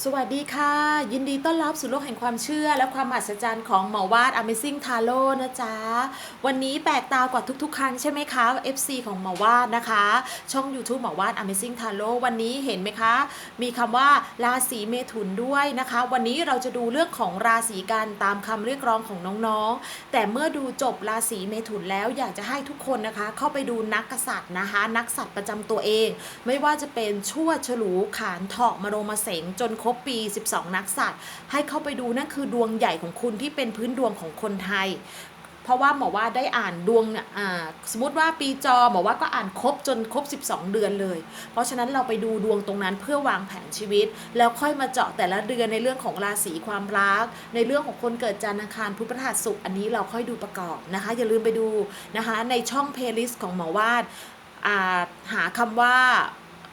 สวัสดีค่ะ ยินดีต้อนรับสู่โลกแห่งความเชื่อ และความมหัศจรรย์ของหมอวาด Amazing Tarot นะจ๊ะ วันนี้แปลกตากว่าทุกๆ ครั้งใช่ไหมคะ FC ของหมอวาดนะคะ ช่อง YouTube หมอวาด Amazing Tarot วันนี้เห็นไหมคะ มีคำว่าราศีเมถุนด้วยนะคะ วันนี้เราจะดูเรื่องของราศีกันตามคำเรียกร้องของน้องๆ แต่เมื่อดูจบราศีเมถุนแล้วอยากจะให้ทุกคนนะคะ เข้าไปดูนักกษัตริย์นะคะ นักสัตว์ประจำตัวเอง ไม่ว่าจะเป็นชั่วฉลูขานเถาะมโรมาเสงจนครบปี 12 นักสัตว์ ให้เข้าไปดูนั่นคือดวงใหญ่ของคุณที่เป็นพื้นดวงของคนไทย เพราะว่าหมอว่าได้อ่านดวงเนี่ยอ่าสมมติว่าปีจอหมอว่าก็อ่านครบจนครบ 12 เดือนเลย เพราะฉะนั้นเราไปดูดวงตรงนั้นเพื่อวางแผนชีวิต แล้วค่อยมาเจาะแต่ละเดือนในเรื่องของราศีความรัก ในเรื่องของคนเกิดจันทร์อังคารพุธพฤหัสศุกร์อันนี้เราค่อยดูประกอบนะคะ อย่าลืมไปดูนะคะในช่องเพลย์ลิสต์ของหมอวาดอ่าหาคำว่า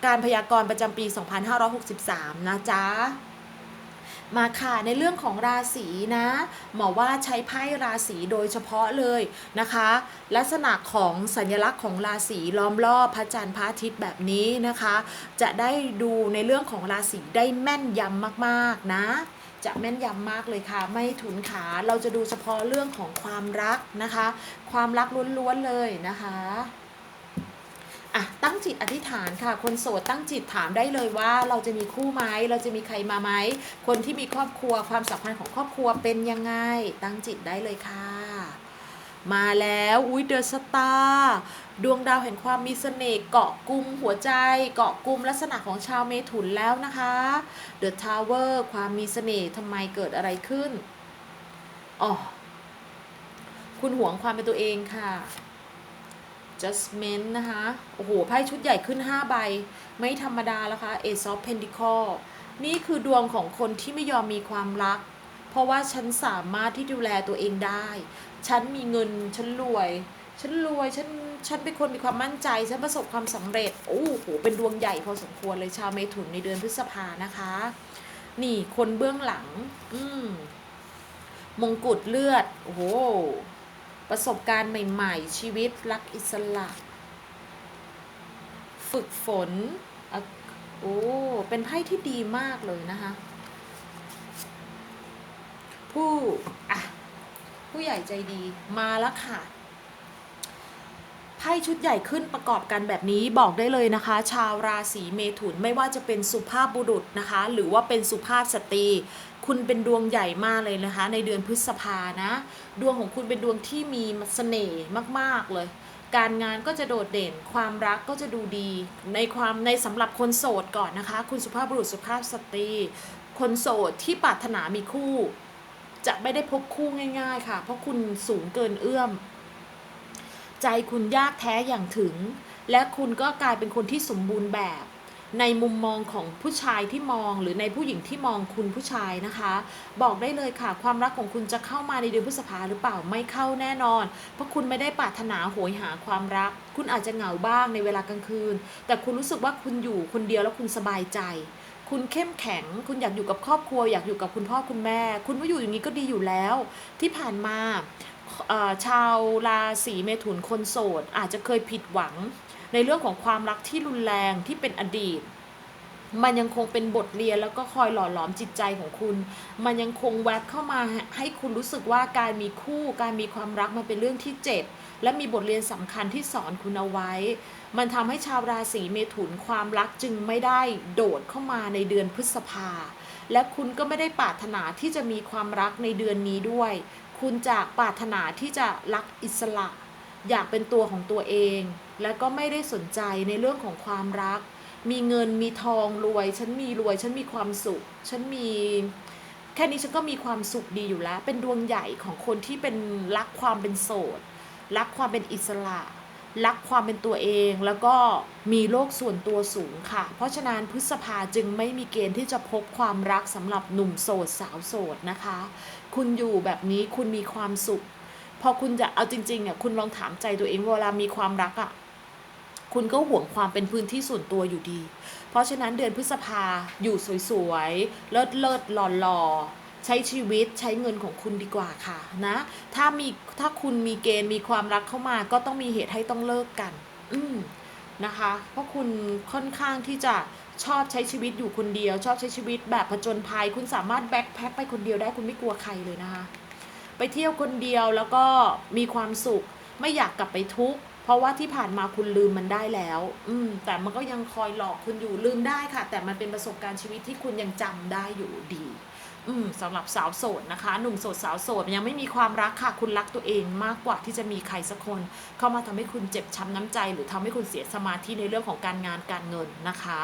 การพยากรณ์ประจำปี 2563 นะจ๊ะ มาค่ะในเรื่องของราศีนะหมอว่าใช้ไพ่ราศีโดยเฉพาะเลยนะคะ ลักษณะของสัญลักษณ์ของราศีล้อมรอบพระจันทร์พระอาทิตย์แบบนี้นะคะ จะได้ดูในเรื่องของราศีได้แม่นยำมากๆนะจะแม่นยำมากเลยค่ะ ไม่ถุนขาเราจะดูเฉพาะเรื่องของความรักนะคะ ความรักล้วนๆเลยนะคะ อะตั้งจิตอธิษฐานค่ะ คนโสดตั้งจิตถามได้เลยว่า เราจะมีคู่ไหมเราจะมีใครมาไหมคนที่มีครอบครัวความสัมพันธ์ของครอบครัวเป็นยังไง ตั้งจิตได้เลยค่ะ มาแล้วอุ้ยเดอะสตาร์ดวงดาวแห่งความมีเสน่ห์เกาะกลุ่มหัวใจ เกาะกลุ่มลักษณะของชาวเมถุนแล้วนะคะเดอะทาวเวอร์ความมีเสน่ห์ทำไมเกิดอะไรขึ้นอ๋อคุณหวงความเป็นตัวเองค่ะ Justment นะคะ โอ้โห ไพ่ชุดใหญ่ขึ้น 5 ใบ ไม่ธรรมดาแล้วค่ะ Ace of Pentacle นี่คือดวงของคนที่ไม่ยอมมีความรัก เพราะว่าฉันสามารถที่ดูแลตัวเองได้ ฉันมีเงิน ฉันรวย ฉันรวย ฉัน ฉันเป็นคนมีความมั่นใจ ฉันประสบความสำเร็จ โอ้โห เป็นดวงใหญ่พอสมควรเลยชาวเมถุนในเดือนพฤษภานะคะ นี่คนเบื้องหลัง อืมมงกุฎเลือด โอ้โห ประสบการณ์ใหม่ ๆ ชีวิตรักอิสระ ฝึกฝนโอ้เป็นไพ่ที่ดีมากเลยนะคะ ผู้อะผู้ใหญ่ใจดีมาแล้วค่ะ ไพ่ชุดใหญ่ขึ้นประกอบกันแบบนี้บอกได้เลยนะคะ ชาวราศีเมถุนไม่ว่าจะเป็นสุภาพบุรุษนะคะ หรือว่าเป็นสุภาพสตรี คุณเป็นดวงใหญ่มากเลยนะคะ ในเดือนพฤษภานะ ดวงของคุณเป็นดวงที่มีเสน่ห์มากๆเลย การงานก็จะโดดเด่นความรักก็จะดูดี ในความในสำหรับคนโสดก่อนนะคะ คุณสุภาพบุรุษสุภาพสตรี คนโสดที่ปรารถนามีคู่ จะไม่ได้พบคู่ง่าย ๆ ค่ะ เพราะคุณสูงเกินเอื้อม ใจคุณยากแท้อย่างถึง และคุณก็กลายเป็นคนที่สมบูรณ์แบบ ในมุมมองของผู้ชายที่มองหรือในผู้หญิงที่มองคุณผู้ชายนะคะ บอกได้เลยค่ะ ความรักของคุณจะเข้ามาในเดือนพฤษภาหรือเปล่าไม่เข้าแน่นอน เพราะคุณไม่ได้ปรารถนาโหยหาความรัก คุณอาจจะเหงาบ้างในเวลากลางคืน แต่คุณรู้สึกว่าคุณอยู่คนเดียวแล้วคุณสบายใจคุณเข้มแข็ง คุณอยากอยู่กับครอบครัว อยากอยู่กับคุณพ่อคุณแม่ คุณว่าอยู่อย่างนี้ก็ดีอยู่แล้ว ที่ผ่านมา ชาวราศีเมถุนคนโสด อาจจะเคยผิดหวัง ในเรื่องของความรักที่รุนแรงที่เป็นอดีต มันยังคงเป็นบทเรียนแล้วก็คอยหล่อหลอมจิตใจของคุณ มันยังคงแวบเข้ามาให้คุณรู้สึกว่าการมีคู่การมีความรักมันเป็นเรื่องที่เจ็บและมีบทเรียนสำคัญที่สอนคุณเอาไว้ มันทำให้ชาวราศีเมถุนความรักจึงไม่ได้โดดเข้ามาในเดือนพฤษภาและคุณก็ไม่ได้ปรารถนาที่จะมีความรักในเดือนนี้ด้วย คุณจะปรารถนาที่จะรักอิสระ อยากเป็นตัวของตัวเอง และก็ไม่ได้สนใจในเรื่องของความรัก มีเงินมีทองรวย ฉันมีรวย ฉันมีความสุข ฉันมีแค่นี้ฉันก็มีความสุขดีอยู่แล้ว เป็นดวงใหญ่ของคนที่เป็นรักความเป็นโสด รักความเป็นอิสระ รักความเป็นตัวเองแล้วก็มีโลกส่วนตัวสูงค่ะ เพราะฉะนั้นพฤษภาจึงไม่มีเกณฑ์ที่จะพบความรักสำหรับหนุ่มโสดสาวโสดนะคะ คุณอยู่แบบนี้คุณมีความสุข พอคุณจะเอาจริงๆเนี่ยคุณลองถามใจตัวเองเวลามีความรักอะ่ะคุณก็ห่วงความเป็นพื้นที่ส่วนตัวอยู่ดี เพราะฉะนั้นเดือนพฤษภาอยู่สวยๆ เลิศเลิศหล่อหล่อๆ ใช้ชีวิตใช้เงินของคุณดีกว่าค่ะนะ ถ้ามีถ้าคุณมีเกณฑ์มีความรักเข้ามา ก็ต้องมีเหตุให้ต้องเลิกกัน อืมนะคะ เพราะคุณค่อนข้างที่จะชอบใช้ชีวิตอยู่คนเดียว ชอบใช้ชีวิตแบบผจญภัย คุณสามารถแบ็คแพ็คไปคนเดียวได้คุณไม่กลัวใครเลยนะคะ ไปเที่ยวคนเดียวแล้วก็มีความสุข ไม่อยากกลับไปทุกข์ ราะว่าที่ผ่านมาคุณลืมมันได้แล้ว อืม แต่มันก็ยังคอยหลอกคุณอยู่ลืมได้ค่ะ แต่มันเป็นประสบการณ์ชีวิตที่คุณยังจำได้อยู่ดี อืมสำหรับสาวโสดนะคะ หนุ่มโสดสาวโสดยังไม่มีความรักค่ะ คุณรักตัวเองมากกว่าที่จะมีใครสักคน เข้ามาทำให้คุณเจ็บช้ำน้ำใจ หรือทำให้คุณเสียสมาธิในเรื่องของการงานการเงินนะคะ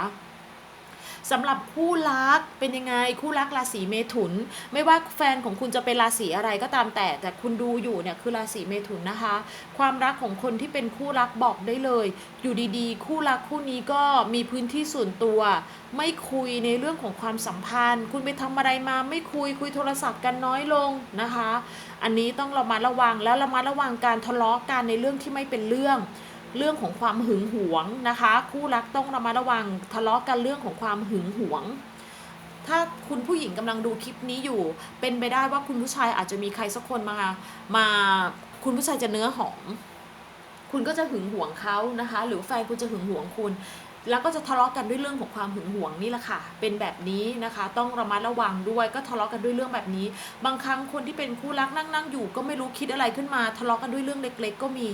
สำหรับคู่รักเป็นยังไงคู่รักราศีเมถุน ไม่ว่าแฟนของคุณจะเป็นราศีอะไรก็ตามแต่ แต่คุณดูอยู่เนี่ยคือราศีเมถุนนะคะ ความรักของคนที่เป็นคู่รักบอกได้เลย อยู่ดีๆ คู่รักคู่นี้ก็มีพื้นที่ส่วนตัว ไม่คุยในเรื่องของความสัมพันธ์ คุณไปทำอะไรมาไม่คุยคุยโทรศัพท์กันน้อยลงนะคะ อันนี้ต้องระมัดระวังแล้วระมัดระวังการทะเลาะกันในเรื่องที่ไม่เป็นเรื่อง เรื่องของความหึงหวงนะคะ คู่รักต้องระมัดระวังทะเลาะกันเรื่องของความหึงหวง ถ้าคุณผู้หญิงกำลังดูคลิปนี้อยู่ เป็นไปได้ว่าคุณผู้ชายอาจจะมีใครสักคนมามาคุณผู้ชายจะเนื้อหอม คุณก็จะหึงหวงเขานะคะ หรือแฟนคุณจะหึงหวงคุณแล้วก็จะทะเลาะกันด้วยเรื่องของความหึงหวงนี่แหละค่ะ เป็นแบบนี้นะคะ ต้องระมัดระวังด้วยก็ทะเลาะกันด้วยเรื่องแบบนี้ บางครั้งคนที่เป็นคู่รักนั่งนั่งอยู่ ก็ไม่รู้คิดอะไรขึ้นมา ทะเลาะกันด้วยเรื่องเล็ก ๆ ก็มี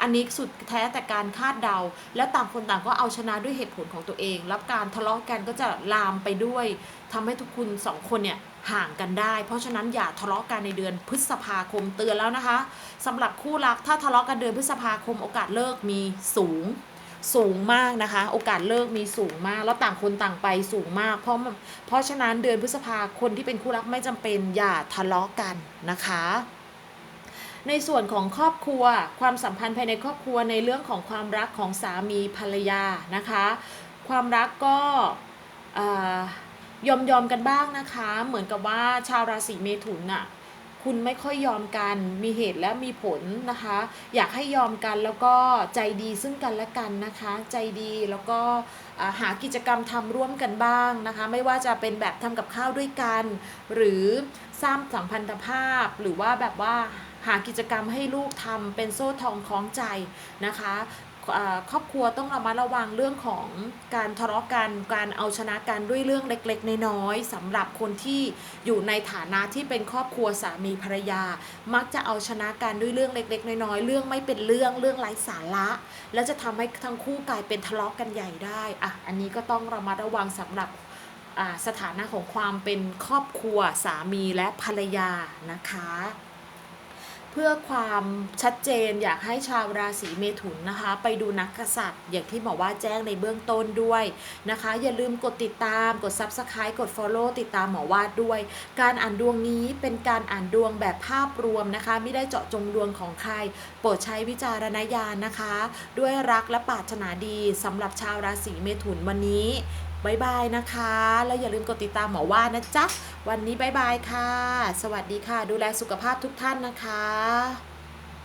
อันนี้สุดแท้แต่การคาดเดา และต่างคนต่างก็เอาชนะด้วยเหตุผลของตัวเอง แล้วการทะเลาะกันก็จะลามไปด้วยทำให้ทุกคุณสองคนเนี่ยห่างกันได้ เพราะฉะนั้นอย่าทะเลาะกันในเดือนพฤษภาคมเตือนแล้วนะคะสำหรับคู่รักถ้าทะเลาะกันเดือนพฤษภาคมโอกาสเลิกมีสูงสูงมากนะคะ โอกาสเลิกมีสูงมาก แล้วต่างคนต่างไปสูงมาก เพราะเพราะฉะนั้นเดือนพฤษภาคนที่เป็นคู่รักไม่จำเป็นอย่าทะเลาะกันนะคะ ในส่วนของครอบครัว ความสัมพันธ์ภายในครอบครัวในเรื่องของความรักของสามีภรรยานะคะ ความรักก็ยอมยอมกันบ้างนะคะ เหมือนกับว่าชาวราศีเมถุนน่ะคุณไม่ค่อยยอมกันมีเหตุและมีผลนะคะ อยากให้ยอมกันแล้วก็ใจดีซึ่งกันและกันนะคะ ใจดีแล้วก็หากิจกรรมทำร่วมกันบ้างนะคะ ไม่ว่าจะเป็นแบบทำกับข้าวด้วยกัน หรือสร้างสัมพันธภาพหรือว่าแบบว่าห หากิจกรรมให้ลูกทำเป็นโซ่ทองคล้องใจนะคะครอบครัวต้องระมัดระวังเรื่องของการทะเลาะกัน การเอาชนะกันด้วยเรื่องเล็กๆ น้อยๆสำหรับคนที่อยู่ในฐานะที่เป็นครอบครัวสามีภรรยา มักจะเอาชนะกันด้วยเรื่องเล็ก ๆ น้อยๆเรื่องไม่เป็นเรื่องเรื่องไร้สาระ แล้วจะทำให้ทั้งคู่กลายเป็นทะเลาะกันใหญ่ได้อะอันนี้ก็ต้องระมัดระวังสำหรับสถานะของความเป็นครอบครัวสามีและภรรยานะคะ เพื่อความชัดเจนอยากให้ชาวราศีเมถุนนะคะ ไปดูนักกษัตริย์ อย่างที่บอว่าแจ้งในเบื้องต้นด้วยนะคะ อย่าลืมกดติดตามกด Subscribe กด Follow ติดตามหมอวาดด้วย การอ่านดวงนี้เป็นการอ่านดวงแบบภาพรวมนะคะ ไม่ได้เจาะจงดวงของใคร โปรดใช้วิจารณญาณนะคะ ด้วยรักและปรารถนาดีสำหรับชาวราศีเมถุนวันนี้ บายบายนะคะ แล้วอย่าลืมกดติดตามหมอว่านะจ๊ะ วันนี้บายบายค่ะ สวัสดีค่ะ ดูแลสุขภาพทุกท่านนะคะ